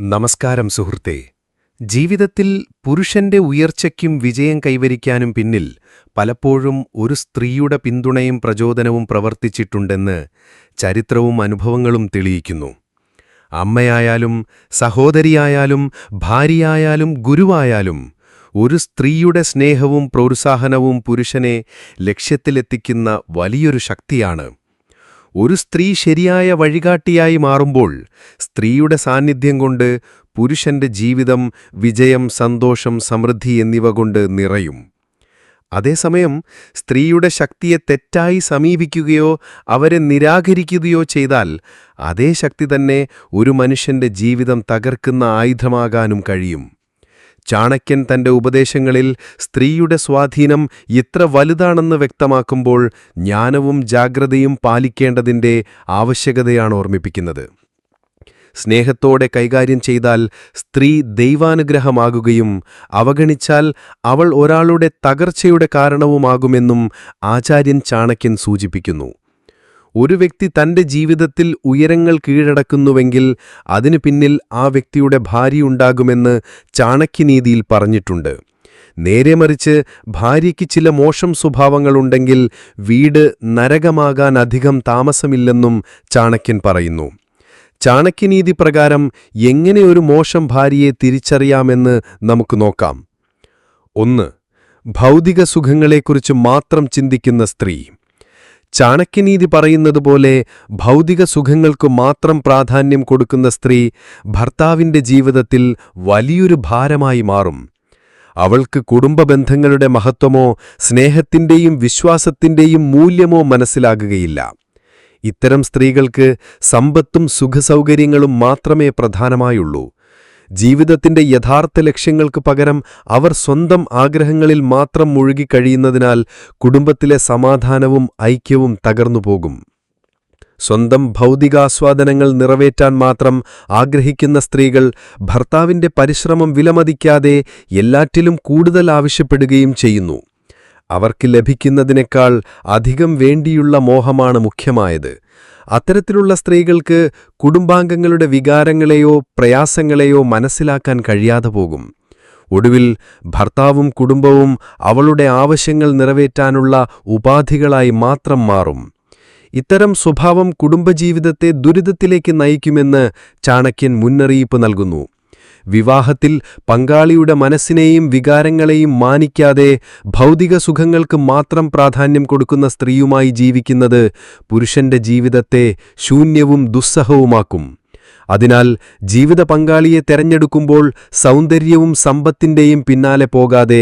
നമസ്കാരം സുഹൃത്തെ. ജീവിതത്തിൽ പുരുഷന്റെ ഉയർച്ചയ്ക്കും വിജയം കൈവരിക്കാനും പിന്നിൽ പലപ്പോഴും ഒരു സ്ത്രീയുടെ പിന്തുണയും പ്രചോദനവും പ്രവർത്തിച്ചിട്ടുണ്ടെന്ന് ചരിത്രവും അനുഭവങ്ങളും തെളിയിക്കുന്നു. അമ്മയായാലും സഹോദരിയായാലും ഭാര്യയായാലും ഗുരുവായാലും ഒരു സ്ത്രീയുടെ സ്നേഹവും പ്രോത്സാഹനവും പുരുഷനെ ലക്ഷ്യത്തിലെത്തിക്കുന്ന വലിയൊരു ശക്തിയാണ് ഒരു സ്ത്രീ ശരിയായ വഴികാട്ടിയായി മാറുമ്പോൾ സ്ത്രീയുടെ സാന്നിധ്യം കൊണ്ട് പുരുഷന്റെ ജീവിതം വിജയം സന്തോഷം സമൃദ്ധി എന്നിവ കൊണ്ട് നിറയും. അതേസമയം സ്ത്രീയുടെ ശക്തിയെ തെറ്റായി സമീപിക്കുകയോ അവരെ നിരാകരിക്കുകയോ ചെയ്താൽ അതേ ശക്തി തന്നെ ഒരു മനുഷ്യന്റെ ജീവിതം തകർക്കുന്ന ആയുധമാകാനും കഴിയും. ചാണക്യൻ തന്റെ ഉപദേശങ്ങളിൽ സ്ത്രീയുടെ സ്വാധീനം ഇത്ര വലുതാണെന്ന് വ്യക്തമാക്കുമ്പോൾ ജ്ഞാനവും ജാഗ്രതയും പാലിക്കേണ്ടതിന്റെ ആവശ്യകതയാണ് ഓർമ്മിപ്പിക്കുന്നത്. സ്നേഹത്തോടെ കൈകാര്യം ചെയ്താൽ സ്ത്രീ ദൈവാനുഗ്രഹമാകുകയും അവഗണിച്ചാൽ അവൾ ഒരാളുടെ തകർച്ചയുടെ കാരണവുമാകുമെന്നും ആചാര്യൻ ചാണക്യൻ സൂചിപ്പിക്കുന്നു. ഒരു വ്യക്തി തന്റെ ജീവിതത്തിൽ ഉയരങ്ങൾ കീഴടക്കുന്നുവെങ്കിൽ അതിനു പിന്നിൽ ആ വ്യക്തിയുടെ ഭാര്യയുണ്ടാകുമെന്ന് ചാണക്യനീതിയിൽ പറഞ്ഞിട്ടുണ്ട്. നേരെ മറിച്ച് ഭാര്യയ്ക്ക് ചില മോശം സ്വഭാവങ്ങളുണ്ടെങ്കിൽ വീട് നരകമാകാൻ അധികം താമസമില്ലെന്നും ചാണക്യൻ പറയുന്നു. ചാണക്യനീതി പ്രകാരം എങ്ങനെ ഒരു മോശം ഭാര്യയെ തിരിച്ചറിയാമെന്ന് നമുക്ക് നോക്കാം. ഒന്ന് ഭൗതിക സുഖങ്ങളെക്കുറിച്ച് മാത്രം ചിന്തിക്കുന്ന സ്ത്രീ. ചാണക്യനീതി പറയുന്നതുപോലെ ഭൗതിക സുഖങ്ങൾക്കു മാത്രം പ്രാധാന്യം കൊടുക്കുന്ന സ്ത്രീ ഭർത്താവിന്റെ ജീവിതത്തിൽ വലിയൊരു ഭാരമായി മാറും. അവൾക്ക് കുടുംബബന്ധങ്ങളുടെ മഹത്വമോ സ്നേഹത്തിന്റെയും വിശ്വാസത്തിന്റെയും മൂല്യമോ മനസ്സിലാകുകയില്ല. ഇത്തരം സ്ത്രീകൾക്ക് സമ്പത്തും സുഖസൗകര്യങ്ങളും മാത്രമേ പ്രധാനമായുള്ളൂ. ജീവിതത്തിന്റെ യഥാർത്ഥ ലക്ഷ്യങ്ങൾക്ക് പകരം അവർ സ്വന്തം ആഗ്രഹങ്ങളിൽ മാത്രം മുഴുകിക്കഴിയുന്നതിനാൽ കുടുംബത്തിലെ സമാധാനവും ഐക്യവും തകർന്നുപോകും സ്വന്തം ഭൗതികാസ്വാദനങ്ങൾ നിറവേറ്റാൻ മാത്രം ആഗ്രഹിക്കുന്ന സ്ത്രീകൾ ഭർത്താവിന്റെ പരിശ്രമം വിലമതിക്കാതെ എല്ലാറ്റിലും കൂടുതൽ ആവശ്യപ്പെടുകയും ചെയ്യുന്നു. അവർക്ക് ലഭിക്കുന്നതിനേക്കാൾ അധികം വേണ്ടിയുള്ള മോഹമാണ് മുഖ്യമായത്. അത്തരത്തിലുള്ള സ്ത്രീകൾക്ക് കുടുംബാംഗങ്ങളുടെ വികാരങ്ങളെയോ പ്രയാസങ്ങളെയോ മനസ്സിലാക്കാൻ കഴിയാതെ പോകും. ഒടുവിൽ ഭർത്താവും കുടുംബവും അവളുടെ ആവശ്യങ്ങൾ നിറവേറ്റാനുള്ള ഉപാധികളായി മാത്രം മാറും. ഇത്തരം സ്വഭാവം കുടുംബജീവിതത്തെ ദുരിതത്തിലേക്ക് നയിക്കുമെന്ന് ചാണക്യൻ മുന്നറിയിപ്പ് നൽകുന്നു. വിവാഹത്തിൽ പങ്കാളിയുടെ മനസ്സിനെയും വികാരങ്ങളെയും മാനിക്കാതെ ഭൗതിക സുഖങ്ങൾക്ക് മാത്രം പ്രാധാന്യം കൊടുക്കുന്ന സ്ത്രീയുമായി ജീവിക്കുന്നത് പുരുഷന്റെ ജീവിതത്തെ ശൂന്യവും ദുസ്സഹവുമാക്കും. അതിനാൽ ജീവിത പങ്കാളിയെ തെരഞ്ഞെടുക്കുമ്പോൾ സൗന്ദര്യവും സമ്പത്തിന്റെയും പിന്നാലെ പോകാതെ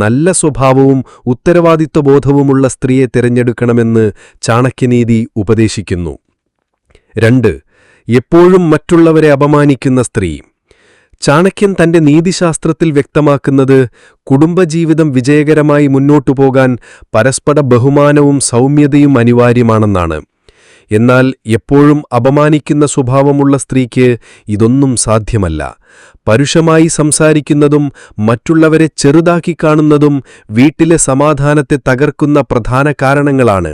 നല്ല സ്വഭാവവും ഉത്തരവാദിത്വബോധവുമുള്ള സ്ത്രീയെ തിരഞ്ഞെടുക്കണമെന്ന് ചാണക്യനീതി ഉപദേശിക്കുന്നു. രണ്ട് എപ്പോഴും മറ്റുള്ളവരെ അപമാനിക്കുന്ന സ്ത്രീ. ചാണക്യൻ തന്റെ നീതിശാസ്ത്രത്തിൽ വ്യക്തമാക്കുന്നത് കുടുംബജീവിതം വിജയകരമായി മുന്നോട്ടു പോകാൻ പരസ്പര ബഹുമാനവും സൗമ്യതയും അനിവാര്യമാണെന്നാണ്. എന്നാൽ എപ്പോഴും അപമാനിക്കുന്ന സ്വഭാവമുള്ള സ്ത്രീക്ക് ഇതൊന്നും സാധ്യമല്ല. പരുഷമായി സംസാരിക്കുന്നതും മറ്റുള്ളവരെ ചെറുതാക്കി കാണുന്നതും വീട്ടിലെ സമാധാനത്തെ തകർക്കുന്ന പ്രധാന കാരണങ്ങളാണ്.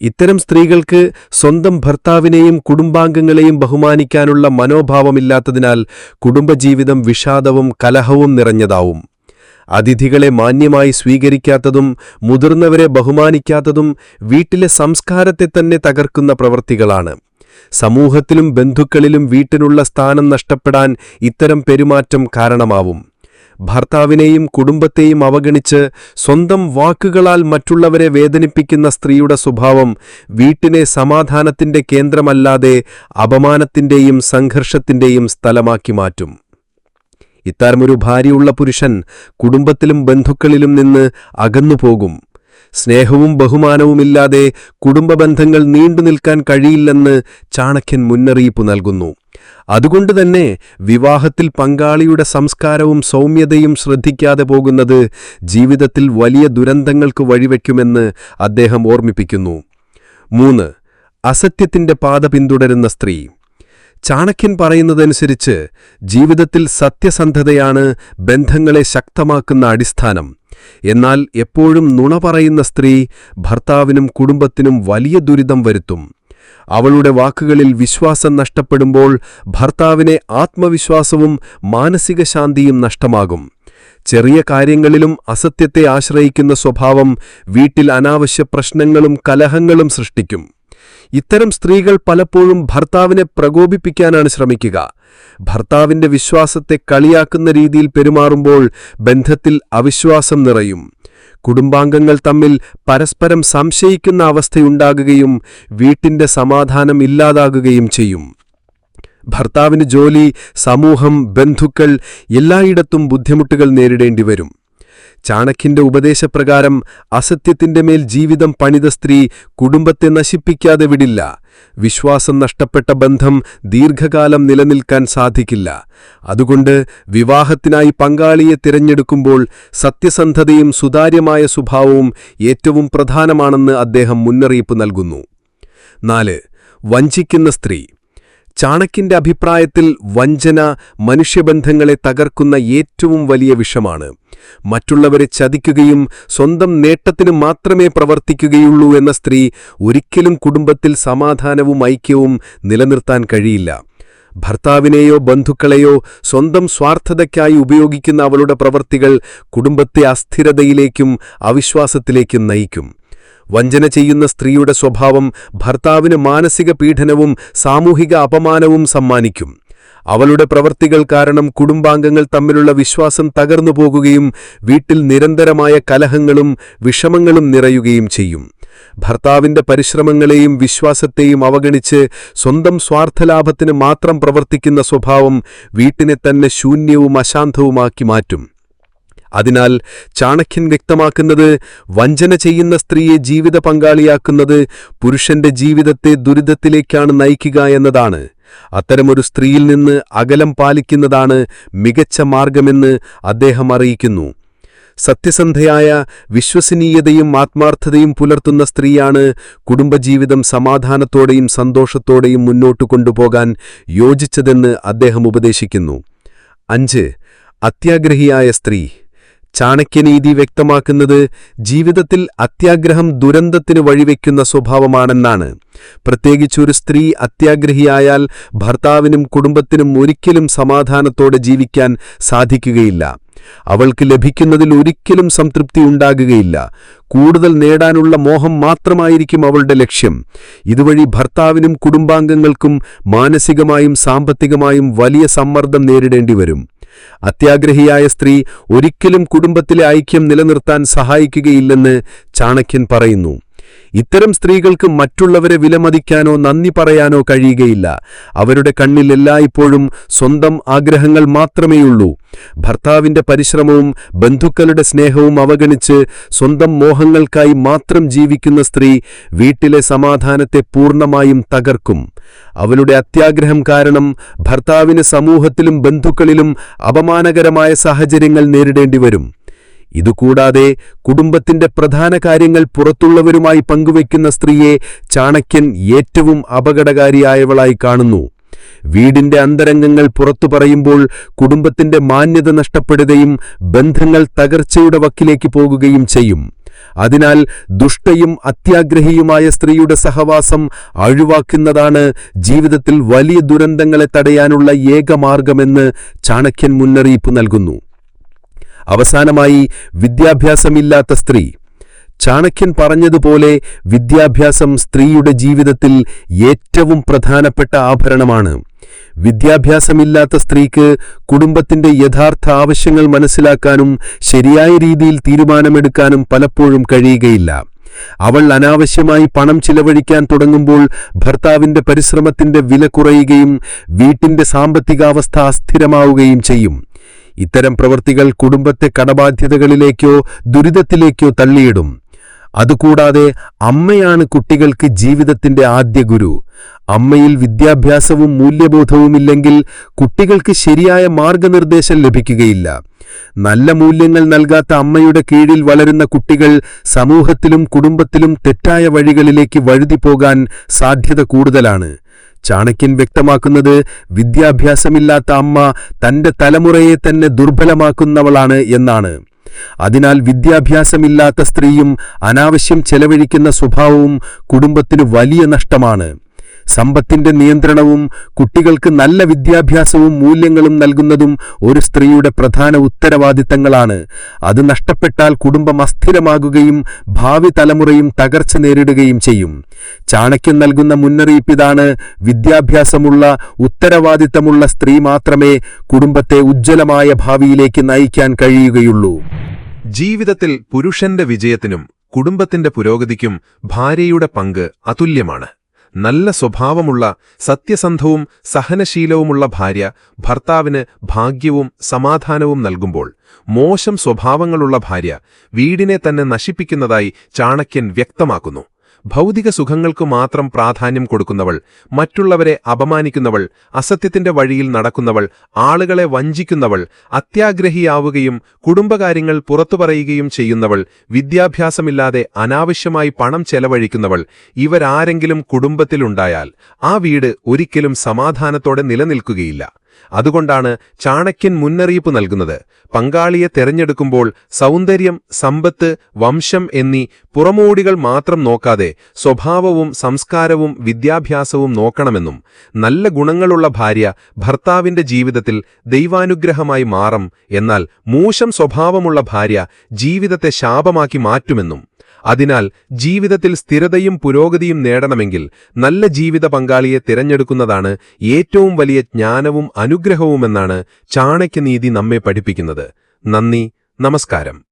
ഇത്തരം സ്ത്രീകൾക്ക് സ്വന്തം ഭർത്താവിനെയും കുടുംബാംഗങ്ങളെയും ബഹുമാനിക്കാനുള്ള മനോഭാവമില്ലാത്തതിനാൽ കുടുംബജീവിതം വിഷാദവും കലഹവും നിറഞ്ഞതാവും. അതിഥികളെ മാന്യമായി സ്വീകരിക്കാത്തതും മുതിർന്നവരെ ബഹുമാനിക്കാത്തതും വീട്ടിലെ സംസ്കാരത്തെ തന്നെ തകർക്കുന്ന പ്രവൃത്തികളാണ് സമൂഹത്തിലും ബന്ധുക്കളിലും വീട്ടിനുള്ള സ്ഥാനം നഷ്ടപ്പെടാൻ ഇത്തരം പെരുമാറ്റം കാരണമാവും. ഭർത്താവിനെയും കുടുംബത്തെയും അവഗണിച്ച് സ്വന്തം വാക്കുകളാൽ മറ്റുള്ളവരെ വേദനിപ്പിക്കുന്ന സ്ത്രീയുടെ സ്വഭാവം വീട്ടിനെ സമാധാനത്തിന്റെ കേന്ദ്രമല്ലാതെ അപമാനത്തിന്റെയും സംഘർഷത്തിന്റെയും സ്ഥലമാക്കി മാറ്റും. ഇത്തരമൊരു ഭാര്യയുള്ള പുരുഷൻ കുടുംബത്തിലും ബന്ധുക്കളിലും നിന്ന് അകന്നുപോകും. സ്നേഹവും ബഹുമാനവുമില്ലാതെ കുടുംബബന്ധങ്ങൾ നീണ്ടുനിൽക്കാൻ കഴിയില്ലെന്ന് ചാണക്യൻ മുന്നറിയിപ്പ് നൽകുന്നു. അതുകൊണ്ടുതന്നെ വിവാഹത്തിൽ പങ്കാളിയുടെ സംസ്കാരവും സൗമ്യതയും ശ്രദ്ധിക്കാതെ പോകുന്നത് ജീവിതത്തിൽ വലിയ ദുരന്തങ്ങൾക്ക് വഴിവെക്കുമെന്ന് അദ്ദേഹം ഓർമ്മിപ്പിക്കുന്നു. മൂന്ന് അസത്യത്തിന്റെ പാത പിന്തുടരുന്ന സ്ത്രീ. ചാണക്യൻ പറയുന്നതനുസരിച്ച് ജീവിതത്തിൽ സത്യസന്ധതയാണ് ബന്ധങ്ങളെ ശക്തമാക്കുന്ന അടിസ്ഥാനം. എന്നാൽ എപ്പോഴും നുണ പറയുന്ന സ്ത്രീ ഭർത്താവിനും കുടുംബത്തിനും വലിയ ദുരിതം വരുത്തും. അവളുടെ വാക്കുകളിൽ വിശ്വാസം നഷ്ടപ്പെടുമ്പോൾ ഭർത്താവിനെ ആത്മവിശ്വാസവും മാനസിക ശാന്തിയും നഷ്ടമാകും. ചെറിയ കാര്യങ്ങളിലും അസത്യത്തെ ആശ്രയിക്കുന്ന സ്വഭാവം വീട്ടിൽ അനാവശ്യ പ്രശ്നങ്ങളും കലഹങ്ങളും സൃഷ്ടിക്കും. ഇത്തരം സ്ത്രീകൾ പലപ്പോഴും ഭർത്താവിനെ പ്രകോപിപ്പിക്കാനാണ് ശ്രമിക്കുക. ഭർത്താവിന്റെ വിശ്വാസത്തെ കളിയാക്കുന്ന രീതിയിൽ പെരുമാറുമ്പോൾ ബന്ധത്തിൽ അവിശ്വാസം നിറയും. കുടുംബാംഗങ്ങൾ തമ്മിൽ പരസ്പരം സംശയിക്കുന്ന അവസ്ഥയുണ്ടാകുകയും വീട്ടിന്റെ സമാധാനം ഇല്ലാതാകുകയും ചെയ്യും. ഭർത്താവിന് ജോലി സമൂഹം ബന്ധുക്കൾ എല്ലായിടത്തും ബുദ്ധിമുട്ടുകൾ നേരിടേണ്ടി വരും ചാണക്യന്റെ ഉപദേശപ്രകാരം അസത്യത്തിന്റെ മേൽ ജീവിതം പണിത സ്ത്രീ കുടുംബത്തെ നശിപ്പിക്കാതെ വിടില്ല. വിശ്വാസം നഷ്ടപ്പെട്ട ബന്ധം ദീർഘകാലം നിലനിൽക്കാൻ സാധിക്കില്ല. അതുകൊണ്ട് വിവാഹത്തിനായി പങ്കാളിയെ തിരഞ്ഞെടുക്കുമ്പോൾ സത്യസന്ധതയും സുതാര്യമായ സ്വഭാവവും ഏറ്റവും പ്രധാനമാണെന്ന് അദ്ദേഹം മുന്നറിയിപ്പ് നൽകുന്നു. നാല്. വഞ്ചിക്കുന്ന സ്ത്രീ. ചാണക്യന്റെ അഭിപ്രായത്തിൽ വഞ്ചന മനുഷ്യബന്ധങ്ങളെ തകർക്കുന്ന ഏറ്റവും വലിയ വിഷമാണ്. മറ്റുള്ളവരെ ചതിക്കുകയും സ്വന്തം നേട്ടത്തിന് മാത്രമേ പ്രവർത്തിക്കുകയുള്ളൂ എന്ന സ്ത്രീ ഒരിക്കലും കുടുംബത്തിൽ സമാധാനവും ഐക്യവും നിലനിർത്താൻ കഴിയില്ല. ഭർത്താവിനെയോ ബന്ധുക്കളെയോ സ്വന്തം സ്വാർത്ഥതയ്ക്കായി ഉപയോഗിക്കുന്ന അവളുടെ പ്രവൃത്തികൾ കുടുംബത്തെ അസ്ഥിരതയിലേക്കും അവിശ്വാസത്തിലേക്കും നയിക്കും. വഞ്ചന ചെയ്യുന്ന സ്ത്രീയുടെ സ്വഭാവം ഭർത്താവിന് മാനസിക പീഡനവും സാമൂഹിക അപമാനവും സമ്മാനിക്കും. അവളുടെ പ്രവൃത്തികൾ കാരണം കുടുംബാംഗങ്ങൾ തമ്മിലുള്ള വിശ്വാസം തകർന്നു പോകുകയും വീട്ടിൽ നിരന്തരമായ കലഹങ്ങളും വിഷമങ്ങളും നിറയുകയും ചെയ്യും. ഭർത്താവിന്റെ പരിശ്രമങ്ങളെയും വിശ്വാസത്തെയും അവഗണിച്ച് സ്വന്തം സ്വാർത്ഥലാഭത്തിന് മാത്രം പ്രവർത്തിക്കുന്ന സ്വഭാവം വീട്ടിനെ തന്നെ ശൂന്യവും അശാന്തവുമാക്കി മാറ്റും. അതിനാൽ ചാണക്യൻ വ്യക്തമാക്കുന്നത് വഞ്ചന ചെയ്യുന്ന സ്ത്രീയെ ജീവിത പങ്കാളിയാക്കുന്നത് പുരുഷന്റെ ജീവിതത്തെ ദുരിതത്തിലേക്കാണ് നയിക്കുക എന്നതാണ്. അത്തരമൊരു സ്ത്രീയിൽ നിന്ന് അകലം പാലിക്കുന്നതാണ് മികച്ച മാർഗമെന്ന് അദ്ദേഹം അറിയിക്കുന്നു. സത്യസന്ധയായ വിശ്വസനീയതയും ആത്മാർത്ഥതയും പുലർത്തുന്ന സ്ത്രീയാണ് കുടുംബജീവിതം സമാധാനത്തോടെയും സന്തോഷത്തോടെയും മുന്നോട്ടു കൊണ്ടുപോകാൻ യോജിച്ചതെന്ന് അദ്ദേഹം ഉപദേശിക്കുന്നു. അഞ്ച് അത്യാഗ്രഹിയായ സ്ത്രീ. ചാണക്യനീതി വ്യക്തമാക്കുന്നത് ജീവിതത്തിൽ അത്യാഗ്രഹം ദുരന്തത്തിന് വഴിവെക്കുന്ന സ്വഭാവമാണെന്നാണ്. പ്രത്യേകിച്ചൊരു സ്ത്രീ അത്യാഗ്രഹിയായാൽ ഭർത്താവിനും കുടുംബത്തിനും ഒരിക്കലും സമാധാനത്തോടെ ജീവിക്കാൻ സാധിക്കുകയില്ല. അവൾക്ക് ലഭിക്കുന്നതിൽ ഒരിക്കലും സംതൃപ്തി ഉണ്ടാകുകയില്ല. കൂടുതൽ നേടാനുള്ള മോഹം മാത്രമായിരിക്കും അവളുടെ ലക്ഷ്യം. ഇതുവഴി ഭർത്താവിനും കുടുംബാംഗങ്ങൾക്കും മാനസികമായും സാമ്പത്തികമായും വലിയ സമ്മർദ്ദം നേരിടേണ്ടി വരും അത്യാഗ്രഹിയായ സ്ത്രീ ഒരിക്കലും കുടുംബത്തിലെ ഐക്യം നിലനിർത്താൻ സഹായിക്കുകയില്ലെന്ന് ചാണക്യൻ പറയുന്നു. ഇത്തരം സ്ത്രീകൾക്ക് മറ്റുള്ളവരെ വിലമതിക്കാനോ നന്ദി പറയാനോ കഴിയുകയില്ല. അവരുടെ കണ്ണിൽ എല്ലായ്പ്പോഴും സ്വന്തം ആഗ്രഹങ്ങൾ മാത്രമേയുള്ളൂ. ഭർത്താവിന്റെ പരിശ്രമവും ബന്ധുക്കളുടെ സ്നേഹവും അവഗണിച്ച് സ്വന്തം മോഹങ്ങൾക്കായി മാത്രം ജീവിക്കുന്ന സ്ത്രീ വീട്ടിലെ സമാധാനത്തെ പൂർണമായും തകർക്കും. അവളുടെ അത്യാഗ്രഹം കാരണം ഭർത്താവിന് സമൂഹത്തിലും ബന്ധുക്കളിലും അപമാനകരമായ സാഹചര്യങ്ങൾ നേരിടേണ്ടി വരും ഇതുകൂടാതെ കുടുംബത്തിന്റെ പ്രധാന കാര്യങ്ങൾ പുറത്തുള്ളവരുമായി പങ്കുവയ്ക്കുന്ന സ്ത്രീയെ ചാണക്യൻ ഏറ്റവും അപകടകാരിയായവളായി കാണുന്നു. വീടിന്റെ അന്തരംഗങ്ങൾ പുറത്തു പറയുമ്പോൾ കുടുംബത്തിന്റെ മാന്യത നഷ്ടപ്പെടുകയും ബന്ധങ്ങൾ തകർച്ചയുടെ വക്കിലേക്ക് പോകുകയും ചെയ്യും. അതിനാൽ ദുഷ്ടയും അത്യാഗ്രഹിയുമായ സ്ത്രീയുടെ സഹവാസം അഴിവാക്കുന്നതാണ് ജീവിതത്തിൽ വലിയ ദുരന്തങ്ങളെ തടയാനുള്ള ഏകമാർഗമെന്ന് ചാണക്യൻ മുന്നറിയിപ്പ് നൽകുന്നു. അവസാനമായി വിദ്യാഭ്യാസമില്ലാത്ത സ്ത്രീ. ചാണക്യൻ പറഞ്ഞതുപോലെ വിദ്യാഭ്യാസം സ്ത്രീയുടെ ജീവിതത്തിൽ ഏറ്റവും പ്രധാനപ്പെട്ട ആഭരണമാണ്. വിദ്യാഭ്യാസമില്ലാത്ത സ്ത്രീക്ക് കുടുംബത്തിന്റെ യഥാർത്ഥ ആവശ്യങ്ങൾ മനസ്സിലാക്കാനും ശരിയായ രീതിയിൽ തീരുമാനമെടുക്കാനും പലപ്പോഴും കഴിയുകയില്ല. അവൾ അനാവശ്യമായി പണം ചിലവഴിക്കാൻ തുടങ്ങുമ്പോൾ ഭർത്താവിന്റെ പരിശ്രമത്തിന്റെ വില കുറയുകയും വീട്ടിന്റെ സാമ്പത്തികാവസ്ഥ അസ്ഥിരമാവുകയും ചെയ്യും. ഇത്തരം പ്രവൃത്തികൾ കുടുംബത്തെ കടബാധ്യതകളിലേക്കോ ദുരിതത്തിലേക്കോ തള്ളിയിടും. അതുകൂടാതെ അമ്മയാണ് കുട്ടികൾക്ക് ജീവിതത്തിന്റെ ആദ്യ ഗുരു. അമ്മയിൽ വിദ്യാഭ്യാസവും മൂല്യബോധവുമില്ലെങ്കിൽ കുട്ടികൾക്ക് ശരിയായ മാർഗനിർദ്ദേശം ലഭിക്കുകയില്ല. നല്ല മൂല്യങ്ങൾ നൽകാത്ത അമ്മയുടെ കീഴിൽ വളരുന്ന കുട്ടികൾ സമൂഹത്തിലും കുടുംബത്തിലും തെറ്റായ വഴികളിലേക്ക് വഴുതി പോകാൻ സാധ്യത കൂടുതലാണ്. ചാണക്യൻ വ്യക്തമാക്കുന്നത് വിദ്യാഭ്യാസമില്ലാത്ത അമ്മ തന്റെ തലമുറയെ തന്നെ ദുർബലമാക്കുന്നവളാണ് എന്നാണ്. അതിനാൽ വിദ്യാഭ്യാസമില്ലാത്ത സ്ത്രീയും അനാവശ്യം ചെലവഴിക്കുന്ന സ്വഭാവവും കുടുംബത്തിന് വലിയ നഷ്ടമാണ്. സമ്പത്തിന്റെ നിയന്ത്രണവും കുട്ടികൾക്ക് നല്ല വിദ്യാഭ്യാസവും മൂല്യങ്ങളും നൽകുന്നതും ഒരു സ്ത്രീയുടെ പ്രധാന ഉത്തരവാദിത്തങ്ങളാണ്. അത് നഷ്ടപ്പെട്ടാൽ കുടുംബം അസ്ഥിരമാകുകയും ഭാവി തലമുറയും തകർച്ച നേരിടുകയും ചെയ്യും. ചാണക്യൻ നൽകുന്ന മുന്നറിയിപ്പ് ഇതാണ് വിദ്യാഭ്യാസമുള്ള ഉത്തരവാദിത്തമുള്ള സ്ത്രീ മാത്രമേ കുടുംബത്തെ ഉജ്ജ്വലമായ ഭാവിയിലേക്ക് നയിക്കാൻ കഴിയുകയുള്ളൂ. ജീവിതത്തിൽ പുരുഷന്റെ വിജയത്തിനും കുടുംബത്തിന്റെ പുരോഗതിക്കും ഭാര്യയുടെ പങ്ക് അതുല്യമാണ്. നല്ല സ്വഭാവമുള്ള സത്യസന്ധവും സഹനശീലവുമുള്ള ഭാര്യ ഭർത്താവിന് ഭാഗ്യവും സമാധാനവും നൽകുമ്പോൾ മോശം സ്വഭാവങ്ങളുള്ള ഭാര്യ വീടിനെ തന്നെ നശിപ്പിക്കുന്നതായി ചാണക്യൻ വ്യക്തമാക്കുന്നു. ഭൗതിക സുഖങ്ങൾക്കു മാത്രം പ്രാധാന്യം കൊടുക്കുന്നവൾ മറ്റുള്ളവരെ അപമാനിക്കുന്നവൾ അസത്യത്തിന്റെ വഴിയിൽ നടക്കുന്നവൾ ആളുകളെ വഞ്ചിക്കുന്നവൾ അത്യാഗ്രഹിയാവുകയും കുടുംബകാര്യങ്ങൾ പുറത്തുപറയുകയും ചെയ്യുന്നവൾ വിദ്യാഭ്യാസമില്ലാതെ അനാവശ്യമായി പണം ചെലവഴിക്കുന്നവൾ ഇവരാരെങ്കിലും കുടുംബത്തിലുണ്ടായാൽ ആ വീട് ഒരിക്കലും സമാധാനത്തോടെ നിലനിൽക്കുകയില്ല. അതുകൊണ്ടാണ് ചാണക്യൻ മുന്നറിയിപ്പ് നൽകുന്നത്. പങ്കാളിയെ തെരഞ്ഞെടുക്കുമ്പോൾ സൗന്ദര്യം സമ്പത്ത് വംശം എന്നീ പുറമോടികൾ മാത്രം നോക്കാതെ സ്വഭാവവും സംസ്കാരവും വിദ്യാഭ്യാസവും നോക്കണമെന്നും നല്ല ഗുണങ്ങളുള്ള ഭാര്യ ഭർത്താവിന്റെ ജീവിതത്തിൽ ദൈവാനുഗ്രഹമായി മാറും എന്നാൽ മോശം സ്വഭാവമുള്ള ഭാര്യ ജീവിതത്തെ ശാപമാക്കി മാറ്റുമെന്നും അതിനാൽ ജീവിതത്തിൽ സ്ഥിരതയും പുരോഗതിയും നേടണമെങ്കിൽ നല്ല ജീവിത പങ്കാളിയെ തിരഞ്ഞെടുക്കുന്നതാണ് ഏറ്റവും വലിയ ജ്ഞാനവും അനുഗ്രഹവുമെന്നാണ് ചാണക്യനീതി നമ്മെ പഠിപ്പിക്കുന്നത്. നന്ദി നമസ്കാരം.